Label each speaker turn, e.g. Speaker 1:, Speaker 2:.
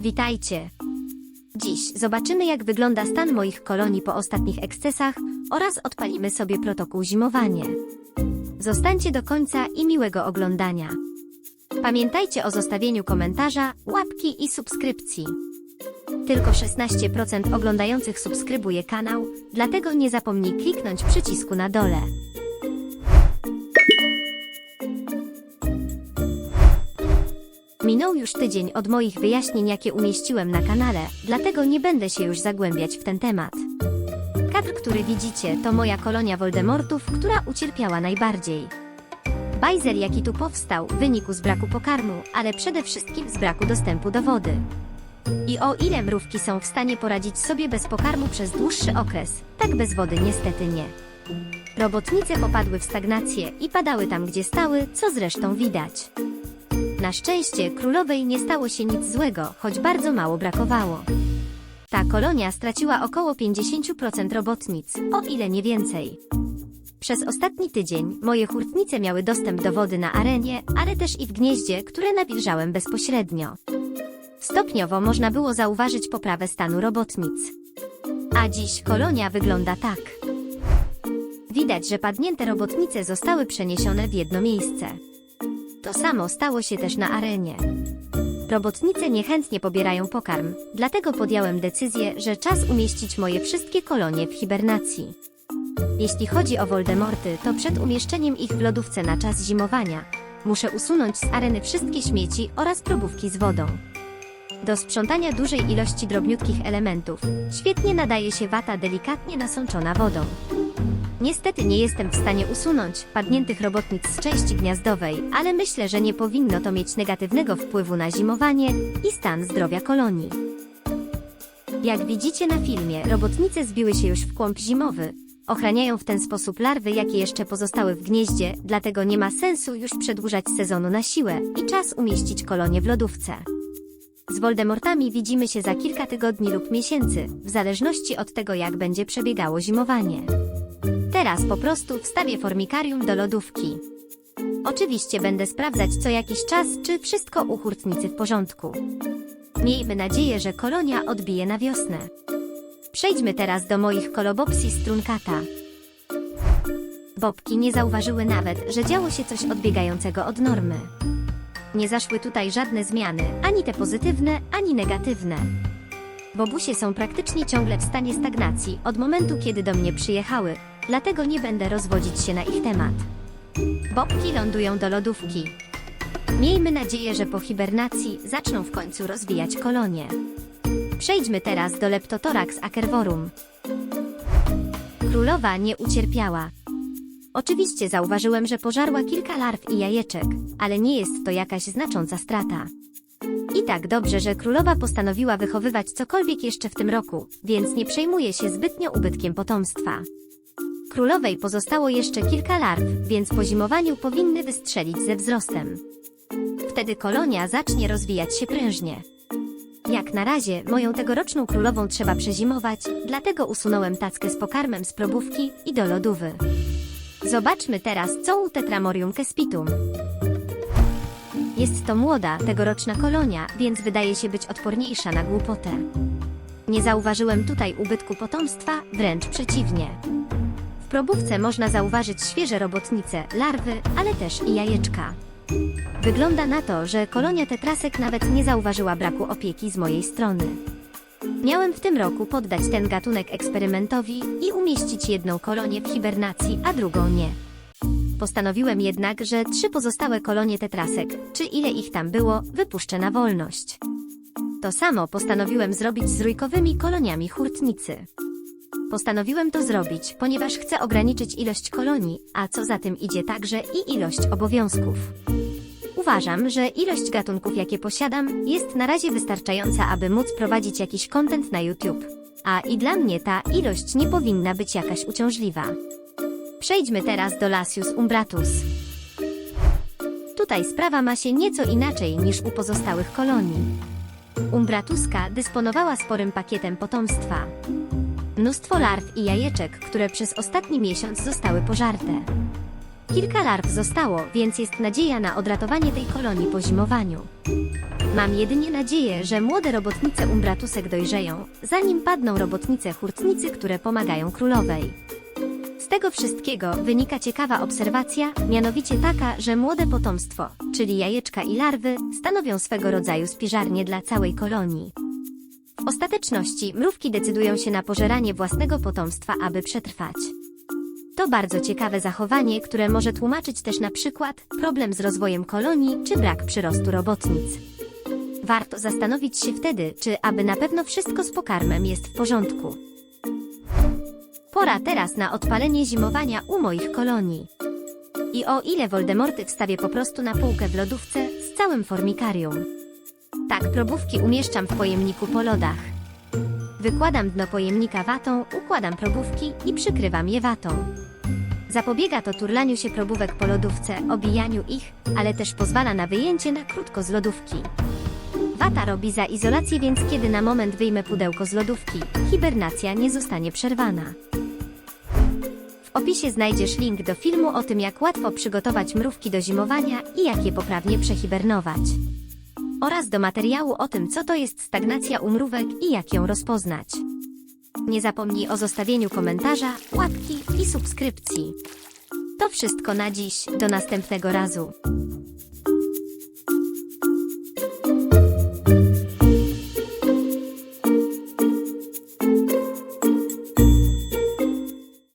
Speaker 1: Witajcie. Dziś zobaczymy jak wygląda stan moich kolonii po ostatnich ekscesach oraz odpalimy sobie protokół zimowanie. Zostańcie do końca i miłego oglądania. Pamiętajcie o zostawieniu komentarza, łapki i subskrypcji. Tylko 16% oglądających subskrybuje kanał, dlatego nie zapomnij kliknąć przycisku na dole. Minął już tydzień od moich wyjaśnień, jakie umieściłem na kanale, dlatego nie będę się już zagłębiać w ten temat. Kadr, który widzicie, to moja kolonia Voldemortów, która ucierpiała najbardziej. Bajzel, jaki tu powstał, wynikł z braku pokarmu, ale przede wszystkim z braku dostępu do wody. I o ile mrówki są w stanie poradzić sobie bez pokarmu przez dłuższy okres, tak bez wody niestety nie. Robotnice popadły w stagnację i padały tam, gdzie stały, co zresztą widać. Na szczęście królowej nie stało się nic złego, choć bardzo mało brakowało. Ta kolonia straciła około 50% robotnic, o ile nie więcej. Przez ostatni tydzień moje hurtnice miały dostęp do wody na arenie, ale też i w gnieździe, które nawilżałem bezpośrednio. Stopniowo można było zauważyć poprawę stanu robotnic. A dziś kolonia wygląda tak. Widać, że padnięte robotnice zostały przeniesione w jedno miejsce. To samo stało się też na arenie. Robotnice niechętnie pobierają pokarm, dlatego podjąłem decyzję, że czas umieścić moje wszystkie kolonie w hibernacji. Jeśli chodzi o Voldemorty, to przed umieszczeniem ich w lodówce na czas zimowania, muszę usunąć z areny wszystkie śmieci oraz probówki z wodą. Do sprzątania dużej ilości drobniutkich elementów świetnie nadaje się wata delikatnie nasączona wodą. Niestety nie jestem w stanie usunąć padniętych robotnic z części gniazdowej, ale myślę, że nie powinno to mieć negatywnego wpływu na zimowanie i stan zdrowia kolonii. Jak widzicie na filmie, robotnice zbiły się już w kłąb zimowy. Ochraniają w ten sposób larwy, jakie jeszcze pozostały w gnieździe, dlatego nie ma sensu już przedłużać sezonu na siłę i czas umieścić kolonie w lodówce. Z Voldemortami widzimy się za kilka tygodni lub miesięcy, w zależności od tego, jak będzie przebiegało zimowanie. Teraz po prostu wstawię formikarium do lodówki. Oczywiście będę sprawdzać co jakiś czas, czy wszystko u hurtnicy w porządku. Miejmy nadzieję, że kolonia odbije na wiosnę. Przejdźmy teraz do moich kolobopsi z trunkata. Bobki nie zauważyły nawet, że działo się coś odbiegającego od normy. Nie zaszły tutaj żadne zmiany, ani te pozytywne, ani negatywne. Bobusie są praktycznie ciągle w stanie stagnacji od momentu, kiedy do mnie przyjechały, dlatego nie będę rozwodzić się na ich temat. Bobki lądują do lodówki. Miejmy nadzieję, że po hibernacji zaczną w końcu rozwijać kolonie. Przejdźmy teraz do Leptothorax acervorum. Królowa nie ucierpiała. Oczywiście zauważyłem, że pożarła kilka larw i jajeczek, ale nie jest to jakaś znacząca strata. I tak dobrze, że królowa postanowiła wychowywać cokolwiek jeszcze w tym roku, więc nie przejmuje się zbytnio ubytkiem potomstwa. Królowej pozostało jeszcze kilka larw, więc po zimowaniu powinny wystrzelić ze wzrostem. Wtedy kolonia zacznie rozwijać się prężnie. Jak na razie, moją tegoroczną królową trzeba przezimować, dlatego usunąłem tackę z pokarmem z probówki i do lodówy. Zobaczmy teraz, co u Tetramorium kespitum. Jest to młoda, tegoroczna kolonia, więc wydaje się być odporniejsza na głupotę. Nie zauważyłem tutaj ubytku potomstwa, wręcz przeciwnie. Probówce można zauważyć świeże robotnice, larwy, ale też i jajeczka. Wygląda na to, że kolonia tetrasek nawet nie zauważyła braku opieki z mojej strony. Miałem w tym roku poddać ten gatunek eksperymentowi i umieścić jedną kolonię w hibernacji, a drugą nie. Postanowiłem jednak, że trzy pozostałe kolonie tetrasek, czy ile ich tam było, wypuszczę na wolność. To samo postanowiłem zrobić z rójkowymi koloniami hurtnicy. Postanowiłem to zrobić, ponieważ chcę ograniczyć ilość kolonii, a co za tym idzie także i ilość obowiązków. Uważam, że ilość gatunków, jakie posiadam, jest na razie wystarczająca, aby móc prowadzić jakiś content na YouTube. A i dla mnie ta ilość nie powinna być jakaś uciążliwa. Przejdźmy teraz do Lasius umbratus. Tutaj sprawa ma się nieco inaczej niż u pozostałych kolonii. Umbratuska dysponowała sporym pakietem potomstwa. Mnóstwo larw i jajeczek, które przez ostatni miesiąc zostały pożarte. Kilka larw zostało, więc jest nadzieja na odratowanie tej kolonii po zimowaniu. Mam jedynie nadzieję, że młode robotnice umbratusek dojrzeją, zanim padną robotnice hurtnicy, które pomagają królowej. Z tego wszystkiego wynika ciekawa obserwacja, mianowicie taka, że młode potomstwo, czyli jajeczka i larwy, stanowią swego rodzaju spiżarnię dla całej kolonii. W ostateczności mrówki decydują się na pożeranie własnego potomstwa, aby przetrwać. To bardzo ciekawe zachowanie, które może tłumaczyć też na przykład problem z rozwojem kolonii czy brak przyrostu robotnic. Warto zastanowić się wtedy, czy aby na pewno wszystko z pokarmem jest w porządku. Pora teraz na odpalenie zimowania u moich kolonii. I o ile Voldemorty wstawię po prostu na półkę w lodówce z całym formikarium. Tak, probówki umieszczam w pojemniku po lodach. Wykładam dno pojemnika watą, układam probówki i przykrywam je watą. Zapobiega to turlaniu się probówek po lodówce, obijaniu ich, ale też pozwala na wyjęcie na krótko z lodówki. Wata robi za izolację, więc kiedy na moment wyjmę pudełko z lodówki, hibernacja nie zostanie przerwana. W opisie znajdziesz link do filmu o tym, jak łatwo przygotować mrówki do zimowania i jak je poprawnie przehibernować. Oraz do materiału o tym, co to jest stagnacja u mrówek i jak ją rozpoznać. Nie zapomnij o zostawieniu komentarza, łapki i subskrypcji. To wszystko na dziś, do następnego razu.